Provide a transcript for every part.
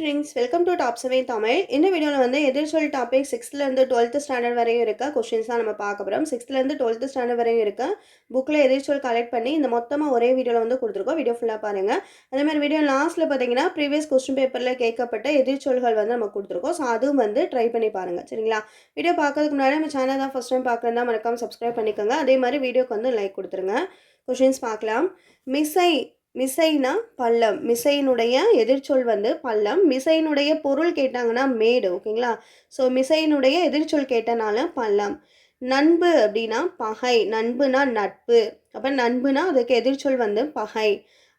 Friends welcome to top seven Tamil இந்த வீடியோவில் வந்து எதிர்ச்சொல் டாபிக் சிக்ஸ்த்லேருந்து டுவெல்த்து ஸ்டாண்டர்ட் வரையும் இருக்க. கொஷின்ஸ் தான் நம்ம பார்க்க போகிறோம் சிக்ஸ்த்லேருந்து டுவெல்த்து ஸ்டாண்டர்ட் வரையும் இருக்க. புக்கில் எதிர்ச்சொல் கலெக்ட் பண்ணி இந்த மொத்தமாக ஒரே வீடியோவில் வந்து கொடுத்துருக்கோம். வீடியோ ஃபுல்லாக பாருங்கள் அதே மாதிரி வீடியோ லாஸ்ட்டில் பார்த்தீங்கன்னா ப்ரீவியஸ் கொஸ்டின் பேப்பரில் கேட்கப்பட்ட எதிர்ச்சொல்கள் வந்து நம்ம கொடுத்துருக்கோம். ஸோ அதுவும் வந்து ட்ரை பண்ணி பாருங்கள் சரிங்களா? வீடியோ பார்க்கறதுக்கு முன்னாடி நம்ம சேனல் தான் ஃபஸ்ட் டைம் பார்க்குறதா மறக்காமல் சப்ஸ்கிரைப் பண்ணிக்கோங்க. அதே மாதிரி வீடியோக்கு வந்து லைக் கொடுத்துருங்க. கொஷின்ஸ் பார்க்கலாம். மிஸ்ஸை மிசைனா பள்ளம். மிசையினுடைய எதிர்ச்சொல் வந்து பள்ளம். மிசையினுடைய பொருள் கேட்டாங்கன்னா மேடு ஓகேங்களா? ஸோ மிசையினுடைய எதிர்ச்சொல் கேட்டனால பள்ளம். நண்பு அப்படின்னா பகை. நண்புனா நட்பு. அப்போ நண்புனா அதுக்கு எதிர்ச்சொல் வந்து பகை.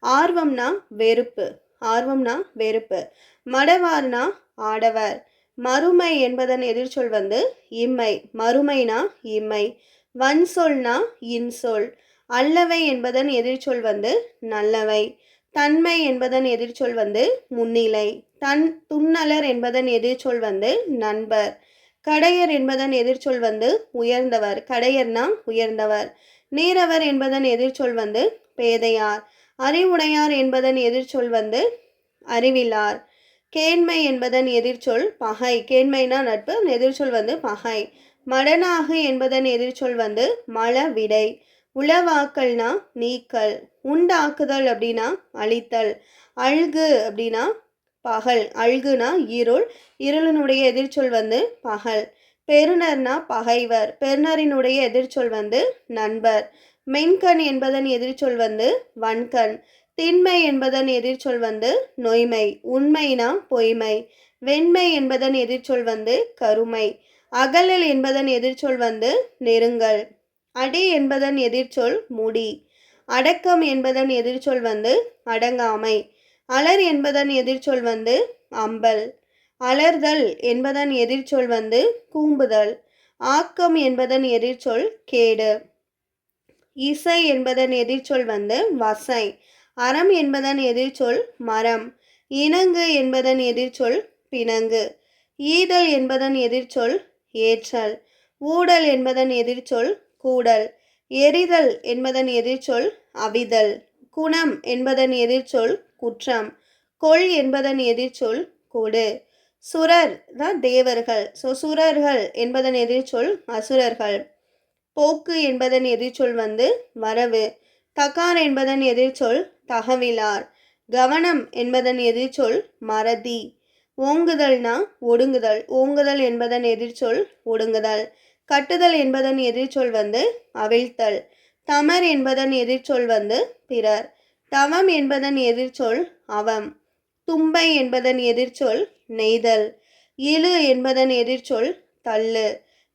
ஆர்வம்னா வெறுப்பு. ஆர்வம்னா வெறுப்பு. மடவார்னா ஆடவர். மறுமை என்பதன் எதிர்ச்சொல் வந்து இம்மை. மறுமைனா இம்மை. வன்சொல்னா இன்சொல். அல்லவை என்பதன் எதிர்ச்சொல் வந்து நல்லவை. தன்மை என்பதன் எதிர்ச்சொல் வந்து முன்னிலை. தன் துன்னலர் என்பதன் எதிர்ச்சொல் வந்து நண்பர். கடையர் என்பதன் எதிர்ச்சொல் வந்து உயர்ந்தவர். கடையர்னா உயர்ந்தவர். நீரவர் என்பதன் எதிர்ச்சொல் வந்து பேதையார். அறிவுடையார் என்பதன் எதிர்ச்சொல் வந்து அறிவிலார். கேண்மை என்பதன் எதிர்ச்சொல் பகை. கேண்மைனா நட்பு எதிர்ச்சொல் வந்து பகை. மடனாகு என்பதன் எதிர்ச்சொல் வந்து மல விடை உளவாக்கல்னா நீக்கல் உண்டாக்குதல் அப்படின்னா அழித்தல் அழுகு அப்படின்னா பகல் அழுகுனா இருள் இருளினுடைய எதிர்ச்சொல் வந்து பகல் பெருனர்னா பகைவர் பெருநரினுடைய எதிர்ச்சொல் வந்து நண்பர் மென்கண் என்பதன் எதிர்ச்சொல் வந்து வன்கண் திண்மை என்பதன் எதிர்ச்சொல் வந்து நொய்மை உண்மைனா பொய்மை வெண்மை என்பதன் எதிர்ச்சொல் வந்து கருமை அகலல் என்பதன் எதிர்ச்சொல் வந்து நெருங்கல். அடி என்பதன் எதிர்ச்சொல் முடி அடக்கம் என்பதன் எதிர்ச்சொல் வந்து அடங்காமை அலர் என்பதன் எதிர்ச்சொல் வந்து அம்பல் அலர்தல் என்பதன் எதிர்ச்சொல் வந்து கூம்புதல் ஆக்கம் என்பதன் எதிர்ச்சொல் கேடு இசை என்பதன் எதிர்ச்சொல் வந்து வசை அறம் என்பதன் எதிர்ச்சொல் மரம் இணங்கு என்பதன் எதிர்ச்சொல் பிணங்கு ஈதல் என்பதன் எதிர்ச்சொல் ஏற்றல் ஊடல் என்பதன் எதிர்ச்சொல் கூடல். எரிதல் என்பதன் எதிர்ச்சொல் அவிதல். குணம் என்பதன் எதிர்ச்சொல் குற்றம். கொள் என்பதன் எதிர்ச்சொல் கொடு. சுரர் தான் தேவர்கள். ஸோ சுரர்கள் என்பதன் எதிர்ச்சொல் அசுரர்கள். போக்கு என்பதன் எதிர்ச்சொல் வந்து வரவு. தகார் என்பதன் எதிர்ச்சொல் தகவிலார். கவனம் என்பதன் எதிர்ச்சொல் மறதி. ஓங்குதல்னா ஒடுங்குதல். ஓங்குதல் என்பதன் எதிர்ச்சொல் ஒடுங்குதல். கட்டுதல் என்பதன் எதிர்ச்சொல் வந்து அவிழ்த்தல் தமர் என்பதன் எதிர்ச்சொல் வந்து பிறர் தவம் என்பதன் எதிர்ச்சொல் அவம் தும்பை என்பதன் எதிர்ச்சொல் நெய்தல் இழு என்பதன் எதிர்ச்சொல் தள்ளு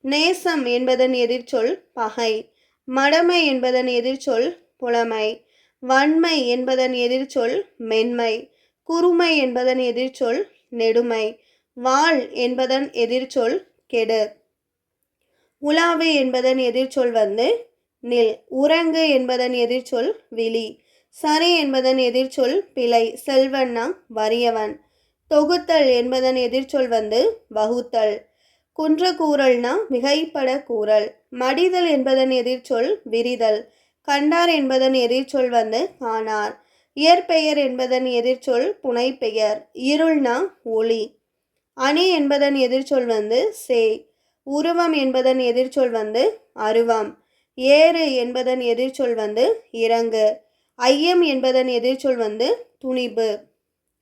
நேசம் என்பதன் எதிர்ச்சொல் பகை மடமை என்பதன் எதிர்ச்சொல் புலமை வன்மை என்பதன் எதிர்ச்சொல் மென்மை குறுமை என்பதன் எதிர்ச்சொல் நெடுமை வாழ் என்பதன் எதிர்ச்சொல் கெடு உலாவு என்பதன் எதிர்ச்சொல் வந்து நில். உறங்கு என்பதன் எதிர்ச்சொல் விழி. சரி என்பதன் எதிர்ச்சொல் பிழை. செல்வன்னா வறியவன். தொகுத்தல் என்பதன் எதிர்ச்சொல் வந்து வகுத்தல். குன்ற கூறல்னா மிகைப்பட கூறல் மடிதல் என்பதன் எதிர்ச்சொல் விரிதல். கண்டார் என்பதன் எதிர்ச்சொல் வந்து காணார். இயற்பெயர் என்பதன் எதிர்ச்சொல் புனைப்பெயர். இருள்னா ஒளி. அணி என்பதன் எதிர்ச்சொல் வந்து சே உருவம் என்பதன் எதிர்ச்சொல் வந்து அருவம். ஏறு என்பதன் எதிர்ச்சொல் வந்து இறங்கு. ஐயம் என்பதன் எதிர்ச்சொல் வந்து துணிபு.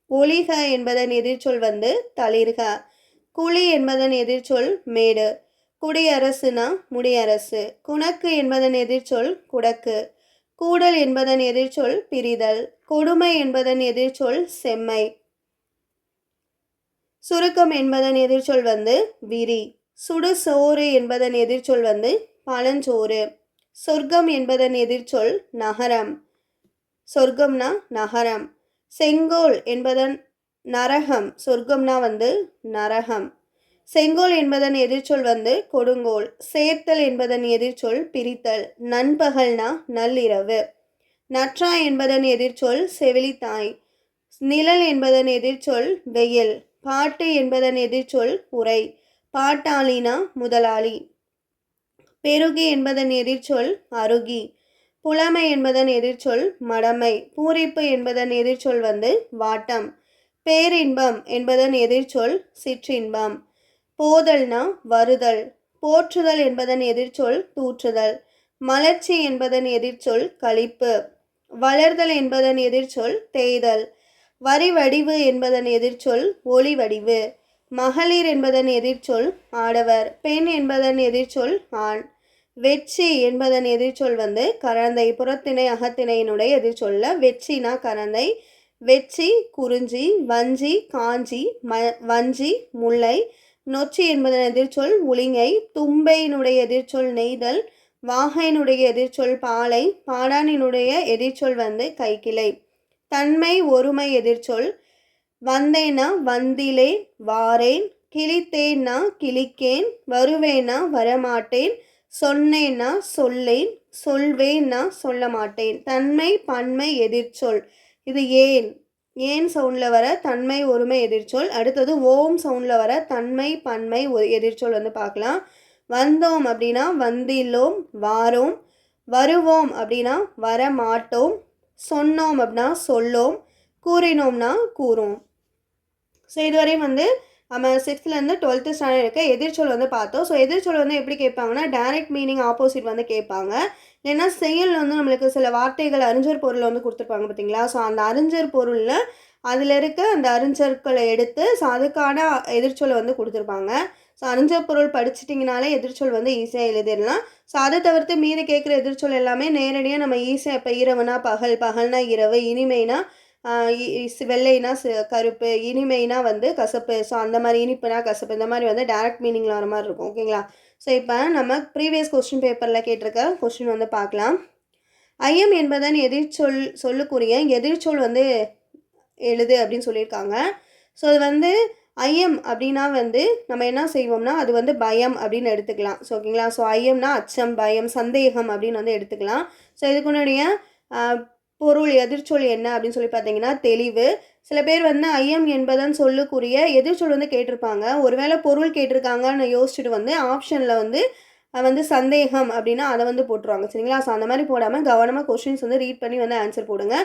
ஒளிக என்பதன் எதிர்ச்சொல் வந்து தளிர்க. குழி என்பதன் எதிர்ச்சொல் மேடு. குடியரசுனா முடியரசு. குணக்கு என்பதன் எதிர்ச்சொல் குடக்கு. கூடல் என்பதன் எதிர்ச்சொல் பிரிதல். கொடுமை என்பதன் எதிர்ச்சொல் செம்மை. சுருக்கம் என்பதன் எதிர்ச்சொல் வந்து விரி. சுடு சோறு என்பதன் எதிர்ச்சொல் வந்து பழஞ்சோறு. சொர்க்கம் என்பதன் எதிர்ச்சொல் நகரம். சொர்க்கம்னா நகரம். செங்கோல் என்பதன் நரகம். சொர்க்கம்னா வந்து நரகம். செங்கோல் என்பதன் எதிர்ச்சொல் வந்து கொடுங்கோல். சேர்த்தல் என்பதன் எதிர்ச்சொல் பிரித்தல். நண்பகல்னா நள்ளிரவு. நற்றா என்பதன் எதிர்ச்சொல் செவிலித்தாய். நிழல் என்பதன் எதிர்ச்சொல் வெயில். பாட்டு என்பதன் எதிர்ச்சொல் உரை. பாட்டாளினா முதலாளி. பெருகி என்பதன் எதிர்ச்சொல் அருகி. புலமை என்பதன் எதிர்ச்சொல் மடமை. பூரிப்பு என்பதன் எதிர்ச்சொல் வந்து வாட்டம். பேரின்பம் என்பதன் எதிர்ச்சொல் சிற்றின்பம். போதல்னா வருதல். போற்றுதல் என்பதன் எதிர்ச்சொல் தூற்றுதல். மலர்ச்சி என்பதன் எதிர்ச்சொல் கழிப்பு வளர்தல் என்பதன் எதிர்ச்சொல் தேய்தல். வரி வடிவு என்பதன் எதிர்ச்சொல் ஒளி வடிவு மகளிர் என்பதன் எதிர்ச்சொல் ஆடவர் பெண் என்பதன் எதிர்ச்சொல் ஆண். வெற்றி என்பதன் எதிர்ச்சொல் வந்து கரந்தை புறத்திணை அகத்திணையினுடைய எதிர்ச்சொல்ல வெற்றினா கரந்தை. வெற்றி குறிஞ்சி வஞ்சி காஞ்சி ம வஞ்சி முல்லை. நொச்சி என்பதன் எதிர்ச்சொல் உளிங்கை தும்பையினுடைய எதிர்ச்சொல் நெய்தல். வாகையினுடைய எதிர்ச்சொல் பாலை. பாடானினுடைய எதிர்ச்சொல் வந்து கைக்கிளை. தன்மை ஒருமை எதிர்ச்சொல் வந்தேனா வந்திலேன் வாரேன். கிழித்தேன்னா கிழிக்கேன். வருவேனா வரமாட்டேன். சொன்னேன்னா சொல்லேன். சொல்வேன்னா சொல்ல மாட்டேன் தன்மை பன்மை எதிர்ச்சொல். இது ஏன்? ஏன் சவுண்டில் வர தன்மை ஒருமை எதிர்ச்சொல்? அடுத்தது ஓம் சவுண்டில் வர தன்மை பன்மை எதிர்ச்சொல் வந்து பார்க்கலாம். வந்தோம் அப்படின்னா வந்தில்லோம் வாரோம். வருவோம் அப்படின்னா வர மாட்டோம் சொன்னோம் அப்படின்னா சொல்லோம். கூறினோம்னா கூறும் ஸோ இதுவரையும் வந்து நம்ம சிக்ஸ்த்லேருந்து டுவெல்த்து ஸ்டாண்டர்ட் இருக்க எதிர்ச்சொல் வந்து பார்த்தோம். ஸோ எதிர்ச்சொல் வந்து எப்படி கேட்பாங்கன்னா டைரக்ட் மீனிங் ஆப்போசிட் வந்து கேட்பாங்க. இல்லைன்னா செயல் வந்து நம்மளுக்கு சில வார்த்தைகள் அறிஞர் பொருள் வந்து கொடுத்துருப்பாங்க பார்த்தீங்களா? ஸோ அந்த அறிஞர் பொருளில் அதில் இருக்க அந்த அறிஞர்களை எடுத்து ஸோ அதுக்கான எதிர்ச்சொலை வந்து கொடுத்துருப்பாங்க. ஸோ அறிஞர் பொருள் படிச்சிட்டிங்கனாலே எதிர்ச்சொல் வந்து ஈஸியாக எழுதிடலாம். ஸோ அதை தவிர்த்து மீறி கேட்குற எதிர்ச்சொல் எல்லாமே நேரடியாக நம்ம ஈஸியாக இப்போ இரவுனா பகல் பகல்னா இரவு இனிமைனா வெள்ளைனா கருப்பு இனிமைனா வந்து கசப்பு. ஸோ அந்த மாதிரி இனிப்புனா கசப்பு. இந்த மாதிரி வந்து டேரக்ட் மீனிங்கில் வர மாதிரி இருக்கும். ஓகேங்களா ஸோ இப்போ நம்ம ப்ரீவியஸ் கொஸ்டின் பேப்பரில் கேட்டிருக்க கொஸ்டின் வந்து பார்க்கலாம். ஐயம் என்பதன் எதிர்ச்சொல் சொல்லுக்குரிய எதிர்ச்சொல் வந்து எழுது அப்படின்னு சொல்லியிருக்காங்க. ஸோ அது வந்து ஐயம் அப்படின்னா வந்து நம்ம என்ன செய்வோம்னா அது வந்து பயம் அப்படின்னு எடுத்துக்கலாம். ஸோ ஓகேங்களா ஸோ ஐயம்னா அச்சம் பயம் சந்தேகம் அப்படின்னு வந்து எடுத்துக்கலாம். ஸோ இதுக்குன்னுடைய பொருள் எதிர்ச்சொல் என்ன அப்படின்னு சொல்லி பார்த்தீங்கன்னா தெளிவு. சில பேர் வந்து ஐயம் என்பதன் சொல்லுக்குரிய எதிர்ச்சொல் வந்து கேட்டிருப்பாங்க. ஒருவேளை பொருள் கேட்டிருக்காங்கன்னு யோசிச்சுட்டு வந்து ஆப்ஷனில் வந்து வந்து சந்தேகம் அப்படின்னா அதை வந்து போட்டுருவாங்க. சரிங்களா? ஸோ அந்த மாதிரி போடாமல் கவனமாக கொஷின்ஸ் வந்து ரீட் பண்ணி வந்து ஆன்சர் போடுங்க.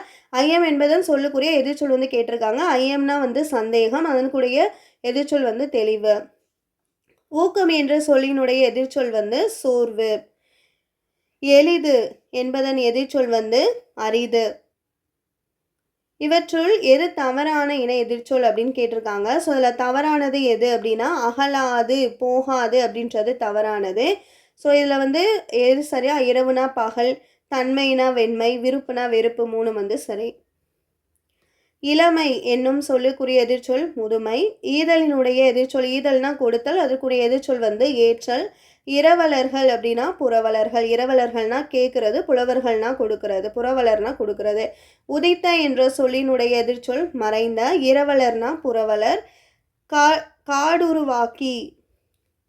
ஐஎம் என்பதன் சொல்லுக்குரிய எதிர்ச்சொல் வந்து கேட்டிருக்காங்க. ஐஎம்னா வந்து சந்தேகம் அதனுடைய எதிர்ச்சொல் வந்து தெளிவு. ஊக்கம் என்ற சொல்லினுடைய எதிர்ச்சொல் வந்து சோர்வு. எளிது என்பதன் எதிர்ச்சொல் வந்து அரிது. இவற்றுள் எது தவறான இன எதிர்ச்சொல் அப்படின்னு கேட்டிருக்காங்க. ஸோ அதில் தவறானது எது அப்படின்னா அகலாது போகாது அப்படின்றது தவறானது. ஸோ இதில் வந்து எது சரியா? இரவுனா பகல் தன்மைனா வெண்மை விருப்புனா வெறுப்பு மூணு வந்து சரி. இளமை என்னும் சொல்லுக்குரிய எதிர்ச்சொல் முதுமை. ஈதலினுடைய எதிர்ச்சொல் ஈதல்னா கொடுத்தல் அதுக்குரிய எதிர்ச்சொல் வந்து ஏற்றல். இரவலர்கள் அப்படின்னா புறவலர்கள். இரவலர்கள்னா கேட்குறது புலவர்கள்னா கொடுக்கறது புறவலர்னா கொடுக்கறது. உதித்த என்ற சொல்லினுடைய எதிர்ச்சொல் மறைந்த இரவலர்னா புறவலர். கா காடுருவாக்கி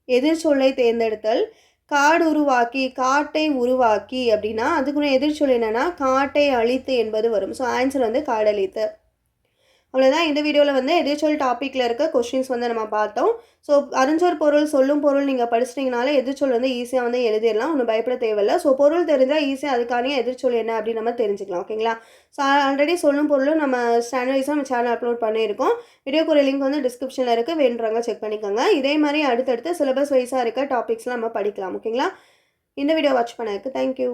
எதிர்ச்சொல்லை தேர்ந்தெடுத்தல். காடு உருவாக்கி காட்டை உருவாக்கி அப்படின்னா அதுக்குள்ள எதிர்ச்சொல் என்னென்னா காட்டை அழித்து என்பது வரும். ஸோ ஆன்சர் வந்து காடழித்து. அவ்வளோதான் இந்த வீடியோவில் வந்து எதிர்ச்சொல் டாப்பிக்கில் இருக்க கொஷின்ஸ் வந்து நம்ம பார்த்தோம். ஸோ அறிஞ்சொல் பொருள் சொல்லும் பொருள் நீங்கள் படிச்சிட்டிங்கனாலே எதிர்ச்சொல் வந்து ஈஸியாக வந்து எழுதிடலாம். ஒன்றும் பயப்பட தேவையில்லை. ஸோ பொருள் தெரிஞ்சால் ஈஸியாக அதுக்கான எதிர்ச்சொல் என்ன அப்படின்னு நம்ம தெரிஞ்சுக்கலாம். ஓகேங்களா ஸோ ஆல்ரெடி சொல்லும் பொருளும் நம்ம ஸ்டாண்டர்டைஸாக நம்ம சேனல் அப்லோட் பண்ணியிருக்கோம். வீடியோக்குரிய லிங்க் வந்து டிஸ்கிரிப்ஷனில் இருக்குது வேண்டுறவங்க செக் பண்ணிக்கோங்க. இதே மாதிரி அடுத்தடுத்து சிலபஸ் வைஸாக இருக்க டாபிக்ஸ்லாம் நம்ம படிக்கலாம். ஓகேங்களா இந்த வீடியோ வாட்ச் பண்ணதுக்கு தேங்க்யூ